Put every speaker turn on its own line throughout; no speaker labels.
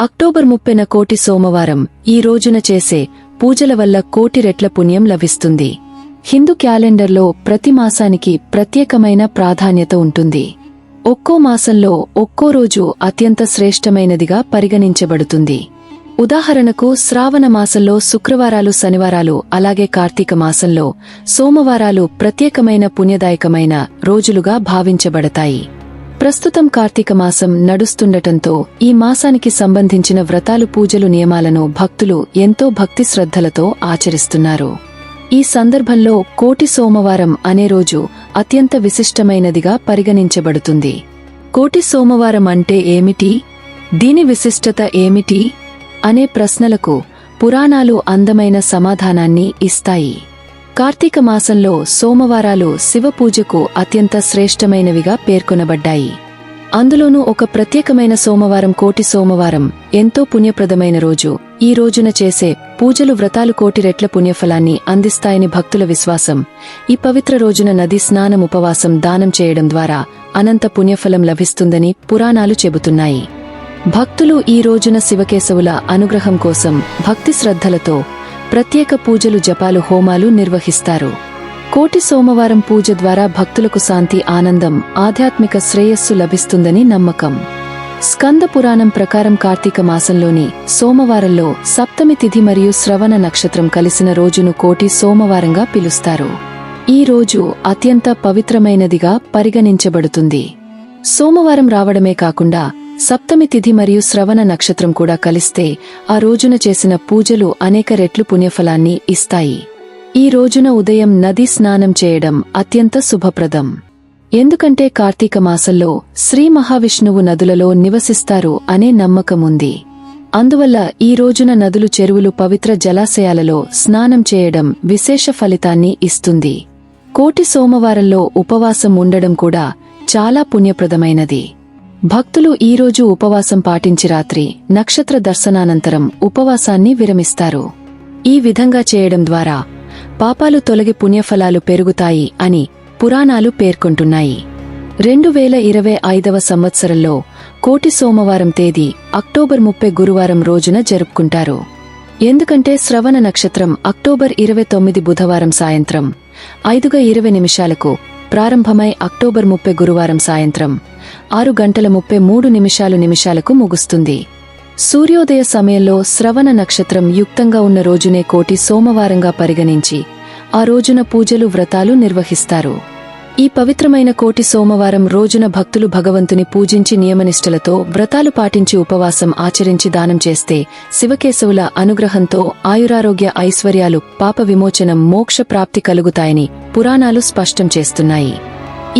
October ముప్పెన కోటి సోమవారం ఈ రోజున చేసే పూజల వల్ల కోటి రెట్ల పుణ్యం లభిస్తుంది. హిందూ క్యాలెండర్లో ప్రతి మాసానికి ప్రత్యేకమైన ప్రాధాన్యత ఉంటుంది. ఒక్కో మాసంలో ఒక్కో రోజు అత్యంత శ్రేష్టమైనదిగా పరిగణించబడుతుంది. ఉదాహరణకు శ్రావణ మాసంలో శుక్రవారాలు శనివారాలు అలాగే కార్తీక మాసంలో సోమవారాలు ప్రత్యేకమైన పుణ్యదాయకమైన రోజులుగా భావించబడతాయి. ప్రస్తుతం కార్తీక మాసం నడుస్తుండటంతో ఈ మాసానికి సంబంధించిన వ్రతాలు పూజలు నియమాలను భక్తులు ఎంతో భక్తి శ్రద్ధలతో ఆచరిస్తున్నారు. ఈ సందర్భంలో కోటి సోమవారం అనే రోజు అత్యంత విశిష్టమైనదిగా పరిగణించబడుతుంది. కోటి సోమవారం అంటే ఏమిటి? దీని విశిష్టత ఏమిటి? అనే ప్రశ్నలకు పురాణాలు అందమైన సమాధానాన్ని ఇస్తాయి. కార్తీక మాసంలో సోమవారాలు శివపూజకు అత్యంత శ్రేష్టమైనవిగా పేర్కొనబడ్డాయి. అందులోనూ ఒక ప్రత్యేకమైన సోమవారం కోటి సోమవారం ఎంతో పుణ్యప్రదమైన రోజు. ఈ రోజున చేసే పూజలు వ్రతాలు కోటి రెట్ల పుణ్యఫలాన్ని అందిస్తాయని భక్తుల విశ్వాసం. ఈ పవిత్ర రోజున నది స్నానం ఉపవాసం దానం చేయడం ద్వారా అనంత పుణ్యఫలం లభిస్తుందని పురాణాలు చెబుతున్నాయి. భక్తులు ఈ రోజున శివకేశవుల అనుగ్రహం కోసం భక్తి శ్రద్ధలతో ప్రత్యేక పూజలు జపాలు హోమాలు నిర్వహిస్తారు. కోటి సోమవారం పూజ ద్వారా భక్తులకు శాంతి ఆనందం ఆధ్యాత్మిక శ్రేయస్సు లభిస్తుందని నమ్మకం. స్కంద పురాణం ప్రకారం కార్తీక మాసంలోని సోమవారంలో సప్తమి తిథి మరియు శ్రవణ నక్షత్రం కలిసిన రోజును కోటి సోమవారంగా పిలుస్తారు. ఈ రోజు అత్యంత పవిత్రమైనదిగా పరిగణించబడుతుంది. సోమవారం రావడమే కాకుండా సప్తమి తిథి మరియు శ్రవణ నక్షత్రం కూడా కలిస్తే ఆ రోజున చేసిన పూజలు అనేక రెట్లు పుణ్యఫలాన్ని ఇస్తాయి. ఈ రోజున ఉదయం నది స్నానం చేయడం అత్యంత శుభప్రదం. ఎందుకంటే కార్తీక మాసంలో శ్రీ మహావిష్ణువు నదులలో నివసిస్తారు అనే నమ్మకముంది అందువల్ల ఈ రోజున నదులు చెరువులు పవిత్ర జలాశయాలలో స్నానం చేయడం విశేష ఫలితాన్ని ఇస్తుంది. కోటి సోమవారంలో ఉపవాసం ఉండడం కూడా చాలా పుణ్యప్రదమైనది. భక్తులు ఈరోజు ఉపవాసం పాటించి రాత్రి నక్షత్ర దర్శనానంతరం ఉపవాసాన్ని విరమిస్తారు. ఈ విధంగా చేయడం ద్వారా పాపాలు తొలగి పుణ్యఫలాలు పెరుగుతాయి అని పురాణాలు పేర్కొంటున్నాయి. రెండు వేల ఇరవై ఐదవ సంవత్సరంలో కోటి సోమవారం తేదీ అక్టోబర్ ముప్పై గురువారం రోజున జరుపుకుంటారు. ఎందుకంటే శ్రవణ నక్షత్రం అక్టోబర్ ఇరవై తొమ్మిది బుధవారం సాయంత్రం ఐదుగా ఇరవై నిమిషాలకు ప్రారంభమై అక్టోబర్ ముప్పై గురువారం సాయంత్రం ఆరు గంటల ముప్పై మూడు నిమిషాలు నిమిషాలకు ముగుస్తుంది. సూర్యోదయ సమయంలో శ్రవణ నక్షత్రం యుక్తంగా ఉన్న రోజునే కోటి సోమవారంగా పరిగణించి ఆ రోజున పూజలు వ్రతాలు నిర్వహిస్తారు. ఈ పవిత్రమైన కోటి సోమవారం రోజున భక్తులు భగవంతుని పూజించి నియమనిష్టలతో వ్రతాలు పాటించి ఉపవాసం ఆచరించి దానం చేస్తే శివకేశవుల అనుగ్రహంతో ఆయురారోగ్య ఐశ్వర్యాలు పాప విమోచనం మోక్ష ప్రాప్తి కలుగుతాయని పురాణాలు స్పష్టం చేస్తున్నాయి.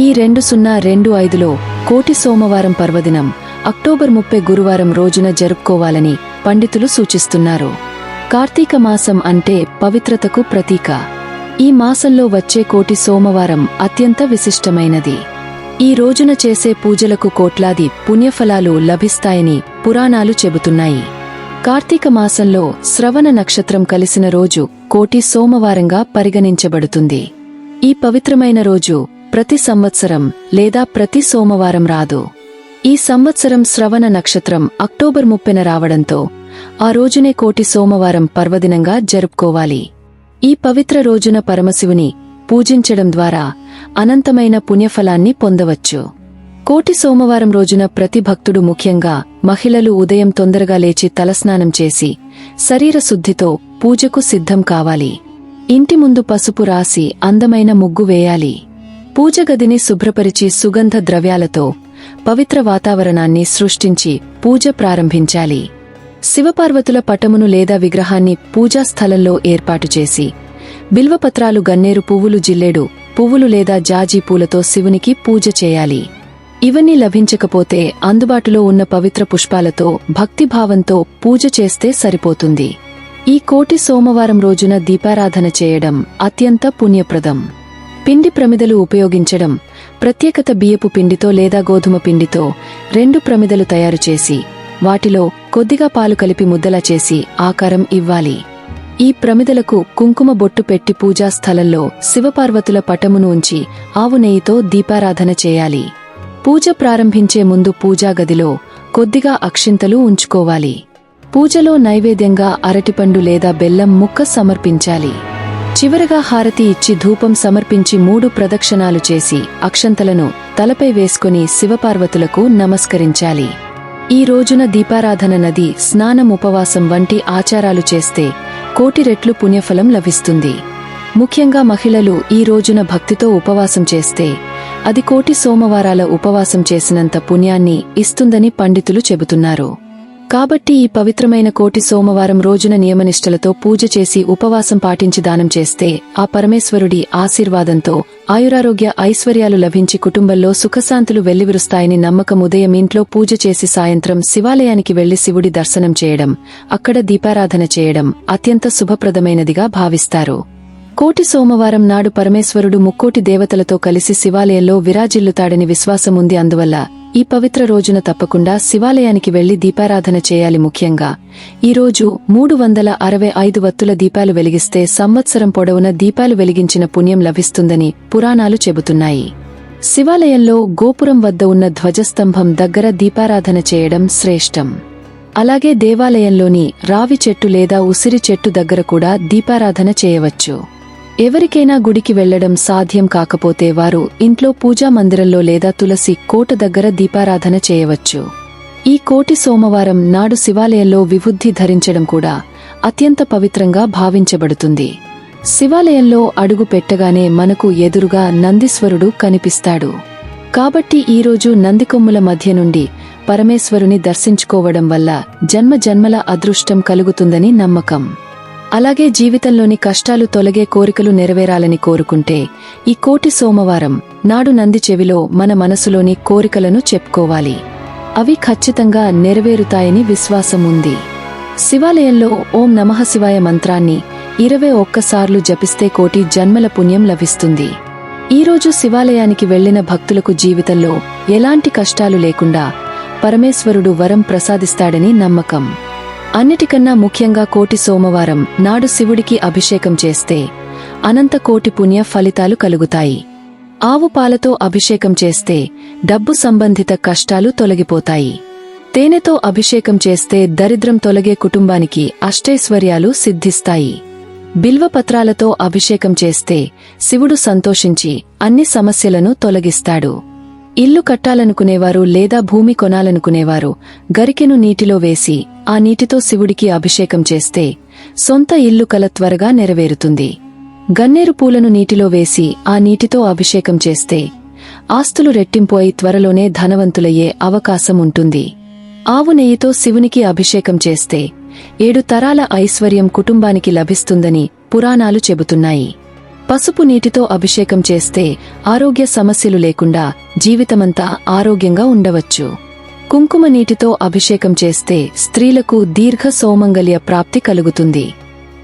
ఈ రెండు సున్నా రెండు ఐదులో కోటి సోమవారం పర్వదినం అక్టోబర్ ముప్పై గురువారం రోజున జరుపుకోవాలని పండితులు సూచిస్తున్నారు. కార్తీక మాసం అంటే పవిత్రతకు ప్రతీక. ఈ మాసంలో వచ్చే కోటి సోమవారం అత్యంత విశిష్టమైనది. ఈ రోజున చేసే పూజలకు కోట్లాది పుణ్యఫలాలు లభిస్తాయని పురాణాలు చెబుతున్నాయి. కార్తీక మాసంలో శ్రవణ నక్షత్రం కలిసిన రోజు కోటి సోమవారంగా పరిగణించబడుతుంది. ఈ పవిత్రమైన రోజు ప్రతి సంవత్సరం లేదా ప్రతి సోమవారం రాదు. ఈ సంవత్సరం శ్రవణ నక్షత్రం అక్టోబర్ ముప్పెన రావడంతో ఆ రోజునే కోటి సోమవారం పర్వదినంగా జరుపుకోవాలి. ఈ పవిత్ర రోజున పరమశివుని పూజించడం ద్వారా అనంతమైన పుణ్యఫలాన్ని పొందవచ్చు. కోటి సోమవారం రోజున ప్రతి భక్తుడు ముఖ్యంగా మహిళలు ఉదయం తొందరగా లేచి తలస్నానం చేసి శరీర శుద్ధితో పూజకు సిద్ధం కావాలి. ఇంటి ముందు పసుపు రాసి అందమైన ముగ్గు వేయాలి. పూజ గదిని శుభ్రపరిచి సుగంధ ద్రవ్యాలతో పవిత్ర వాతావరణాన్ని సృష్టించి పూజ ప్రారంభించాలి. శివపార్వతుల పటమును లేదా విగ్రహాన్ని పూజా స్థలంలో ఏర్పాటు చేసి బిల్వపత్రాలు గన్నేరు పువ్వులు జిల్లేడు పువ్వులు లేదా జాజీ పూలతో శివునికి పూజ చేయాలి. ఇవన్నీ లభించకపోతే అందుబాటులో ఉన్న పవిత్ర పుష్పాలతో భక్తిభావంతో పూజ చేస్తే సరిపోతుంది. ఈ కోటి సోమవారం రోజున దీపారాధన చేయడం అత్యంత పుణ్యప్రదం. పిండి ప్రమిదలు ఉపయోగించడం ప్రత్యేకత బియ్యపు పిండితో లేదా గోధుమ పిండితో రెండు ప్రమిదలు తయారు చేసి వాటిలో కొద్దిగా పాలు కలిపి ముద్దలా చేసి ఆకారం ఇవ్వాలి. ఈ ప్రమిదలకు కుంకుమ బొట్టు పెట్టి పూజా స్థలంలో శివపార్వతుల పటమును ఉంచి ఆవు నెయ్యితో దీపారాధన చేయాలి. పూజ ప్రారంభించే ముందు పూజా గదిలో కొద్దిగా అక్షింతలు ఉంచుకోవాలి. పూజలో నైవేద్యంగా అరటిపండు లేదా బెల్లం ముక్క సమర్పించాలి. చివరగా హారతి ఇచ్చి ధూపం సమర్పించి మూడు ప్రదక్షిణాలు చేసి అక్షంతలను తలపై వేసుకుని శివపార్వతులకు నమస్కరించాలి. ఈ రోజున దీపారాధన నది స్నానం ఉపవాసం వంటి ఆచారాలు చేస్తే కోటి రెట్లు పుణ్యఫలం లభిస్తుంది. ముఖ్యంగా మహిళలు ఈ రోజున భక్తితో ఉపవాసం చేస్తే అది కోటి సోమవారాల ఉపవాసం చేసినంత పుణ్యాన్ని ఇస్తుందని పండితులు చెబుతున్నారు. కాబట్టి ఈ పవిత్రమైన కోటి సోమవారం రోజున నియమనిష్టలతో పూజ చేసి ఉపవాసం పాటించి దానం చేస్తే ఆ పరమేశ్వరుడి ఆశీర్వాదంతో ఆయురారోగ్య ఐశ్వర్యాలు లభించి కుటుంబంలో సుఖశాంతులు వెల్లివిరుస్తాయని నమ్మకం ఉదయం ఇంట్లో పూజ చేసి సాయంత్రం శివాలయానికి వెళ్ళి శివుడి దర్శనం చేయడం అక్కడ దీపారాధన చేయడం అత్యంత శుభప్రదమైనదిగా భావిస్తారు. కోటి సోమవారం నాడు పరమేశ్వరుడు ముక్కోటి దేవతలతో కలిసి శివాలయంలో విరాజిల్లుతాడని విశ్వాసముంది. అందువల్ల ఈ పవిత్ర రోజున తప్పకుండా శివాలయానికి వెళ్ళి దీపారాధన చేయాలి ముఖ్యంగా. ఈ రోజు మూడు వందల అరవై ఐదు వత్తుల దీపాలు వెలిగిస్తే సంవత్సరం పొడవున దీపాలు వెలిగించిన పుణ్యం లభిస్తుందని పురాణాలు చెబుతున్నాయి. శివాలయంలో గోపురం వద్ద ఉన్న ధ్వజస్తంభం దగ్గర దీపారాధన చేయడం శ్రేష్టం. అలాగే దేవాలయంలోని రావి చెట్టు లేదా ఉసిరి చెట్టు దగ్గర కూడా దీపారాధన చేయవచ్చు. ఎవరికైనా గుడికి వెళ్ళడం సాధ్యం కాకపోతే వారు ఇంట్లో పూజా మందిరంలో లేదా తులసి కోట దగ్గర దీపారాధన చేయవచ్చు. ఈ కోటి సోమవారం నాడు శివాలయంలో విభుద్ధి ధరించడం కూడా అత్యంత పవిత్రంగా భావించబడుతుంది. శివాలయంలో అడుగు పెట్టగానే మనకు ఎదురుగా నందీశ్వరుడు కనిపిస్తాడు. కాబట్టి ఈరోజు నందికొమ్ముల మధ్య నుండి పరమేశ్వరుని దర్శించుకోవడం వల్ల జన్మ జన్మల అదృష్టం కలుగుతుందని నమ్మకం. అలాగే జీవితంలోని కష్టాలు తొలగే కోరికలు నెరవేరాలని కోరుకుంటే ఈ కోటి సోమవారం నాడు నంది చెవిలో మన మనసులోని కోరికలను చెప్పుకోవాలి. అవి ఖచ్చితంగా నెరవేరుతాయని విశ్వాసం ఉంది. శివాలయంలో ఓం నమః శివాయ మంత్రాన్ని ఇరవై ఒక్కసార్లు జపిస్తే కోటి జన్మల పుణ్యం లభిస్తుంది. ఈరోజు శివాలయానికి వెళ్ళిన భక్తులకు జీవితంలో ఎలాంటి కష్టాలు లేకుండా పరమేశ్వరుడు వరం ప్రసాదిస్తాడని నమ్మకం. అన్నిటికన్నా ముఖ్యంగా కోటి సోమవారం నాడు శివుడికి అభిషేకం చేస్తే అనంత కోటి పుణ్య ఫలితాలు కలుగుతాయి. ఆవు పాలతో అభిషేకం చేస్తే డబ్బు సంబంధిత కష్టాలు తొలగిపోతాయి. తేనెతో అభిషేకం చేస్తే దరిద్రం తొలగే కుటుంబానికి అష్టైశ్వర్యాలు సిద్ధిస్తాయి. బిల్వపత్రాలతో అభిషేకం చేస్తే శివుడు సంతోషించి అన్ని సమస్యలను తొలగిస్తాడు. ఇల్లు కట్టాలనుకునేవారు లేదా భూమి కొనాలనుకునేవారు గరికెను నీటిలో వేసి ఆ నీటితో శివుడికి అభిషేకం చేస్తే సొంత ఇల్లు కల త్వరగా నెరవేరుతుంది. గన్నేరు పూలను నీటిలో వేసి ఆ నీటితో అభిషేకం చేస్తే ఆస్తులు రెట్టింపోయి త్వరలోనే ధనవంతులయ్యే అవకాశం ఉంటుంది. ఆవు నెయ్యితో శివునికి అభిషేకం చేస్తే ఏడు తరాల ఐశ్వర్యం కుటుంబానికి లభిస్తుందని పురాణాలు చెబుతున్నాయి. పసుపు నీటితో అభిషేకం చేస్తే ఆరోగ్య సమస్యలు లేకుండా జీవితమంతా ఆరోగ్యంగా ఉండవచ్చు. కుంకుమ నీటితో అభిషేకం చేస్తే స్త్రీలకు దీర్ఘ సౌమంగల్య ప్రాప్తి కలుగుతుంది.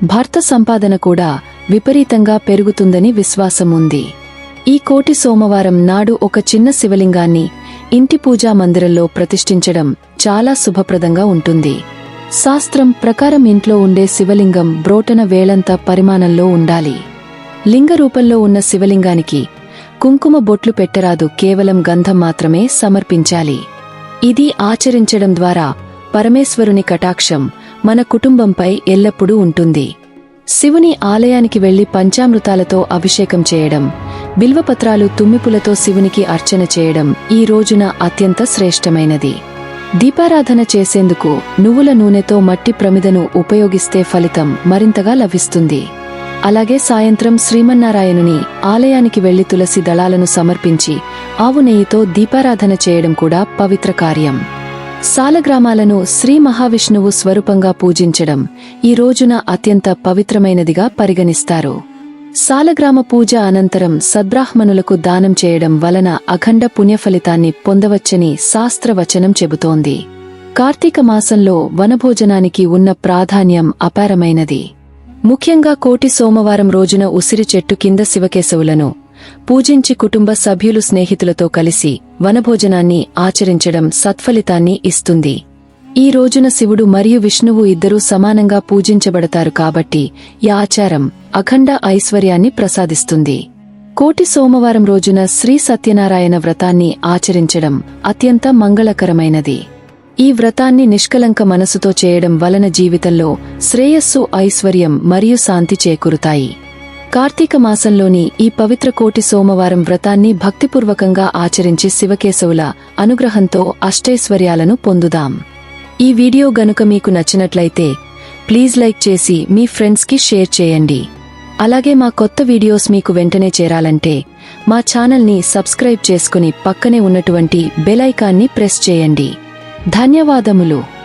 భర్త సంపాదన కూడా విపరీతంగా పెరుగుతుందని విశ్వాసం ఉంది. ఈ కోటి సోమవారం నాడు ఒక చిన్న శివలింగాన్ని ఇంటి పూజా మందిరంలో ప్రతిష్ఠించడం చాలా శుభప్రదంగా ఉంటుంది. శాస్త్రం ప్రకారం ఇంట్లో ఉండే శివలింగం బ్రోటన వేళంత పరిమాణంలో ఉండాలి. లింగ రూపంలో ఉన్న శివలింగానికి కుంకుమ బొట్లు పెట్టరాదు కేవలం గంధం మాత్రమే సమర్పించాలి. ఇది ఆచరించడం ద్వారా పరమేశ్వరుని కటాక్షం మన కుటుంబంపై ఎల్లప్పుడూ ఉంటుంది. శివుని ఆలయానికి వెళ్ళి పంచామృతాలతో అభిషేకం చేయడం బిల్వపత్రాలు తుమ్మిపులతో శివునికి అర్చన చేయడం ఈ రోజున అత్యంత శ్రేష్టమైనది. దీపారాధన చేసేందుకు నువ్వుల నూనెతో మట్టి ప్రమిదను ఉపయోగిస్తే ఫలితం మరింతగా లభిస్తుంది. అలాగే సాయంత్రం శ్రీమన్నారాయణుని ఆలయానికి వెళ్ళి తులసి దళాలను సమర్పించి ఆవు నెయ్యితో దీపారాధన చేయడం కూడా పవిత్ర కార్యం. సాలగ్రామాలను శ్రీ మహావిష్ణువు స్వరూపంగా పూజించడం ఈ రోజున అత్యంత పవిత్రమైనదిగా పరిగణిస్తారు. సాలగ్రామ పూజ అనంతరం సద్బ్రాహ్మణులకు దానం చేయడం వలన అఖండ పుణ్యఫలితాన్ని పొందవచ్చని శాస్త్రవచనం చెబుతోంది. కార్తీక మాసంలో వనభోజనానికి ఉన్న ప్రాధాన్యం అపారమైనది. ముఖ్యంగా కోటి సోమవారం రోజున ఉసిరి చెట్టు కింద శివకేశవులను పూజించి కుటుంబ సభ్యులు స్నేహితులతో కలిసి వనభోజనాన్ని ఆచరించడం సత్ఫలితాన్ని ఇస్తుంది. ఈ రోజున శివుడు మరియు విష్ణువు ఇద్దరూ సమానంగా పూజించబడతారు కాబట్టి ఈ ఆచారం అఖండ ఐశ్వర్యాన్ని ప్రసాదిస్తుంది. కోటి సోమవారం రోజున శ్రీ సత్యనారాయణ వ్రతాన్ని ఆచరించడం అత్యంత మంగళకరమైనది. ఈ వ్రతాన్ని నిష్కలంక మనసుతో చేయడం వలన జీవితంలో శ్రేయస్సు ఐశ్వర్యం మరియు శాంతి చేకూరుతాయి. కార్తీక మాసంలోని ఈ పవిత్ర కోటి సోమవారం వ్రతాన్ని భక్తిపూర్వకంగా ఆచరించి శివకేశవుల అనుగ్రహంతో అష్టైశ్వర్యాలను పొందుదాం. ఈ వీడియో గనుక మీకు నచ్చినట్లయితే ప్లీజ్ లైక్ చేసి మీ ఫ్రెండ్స్కి షేర్ చేయండి. అలాగే మా కొత్త వీడియోస్ మీకు వెంటనే చేరాలంటే మా ఛానల్ని సబ్స్క్రైబ్ చేసుకుని పక్కనే ఉన్నటువంటి బెల్ ఐకాన్ని ప్రెస్ చేయండి. ధన్యవాదములు.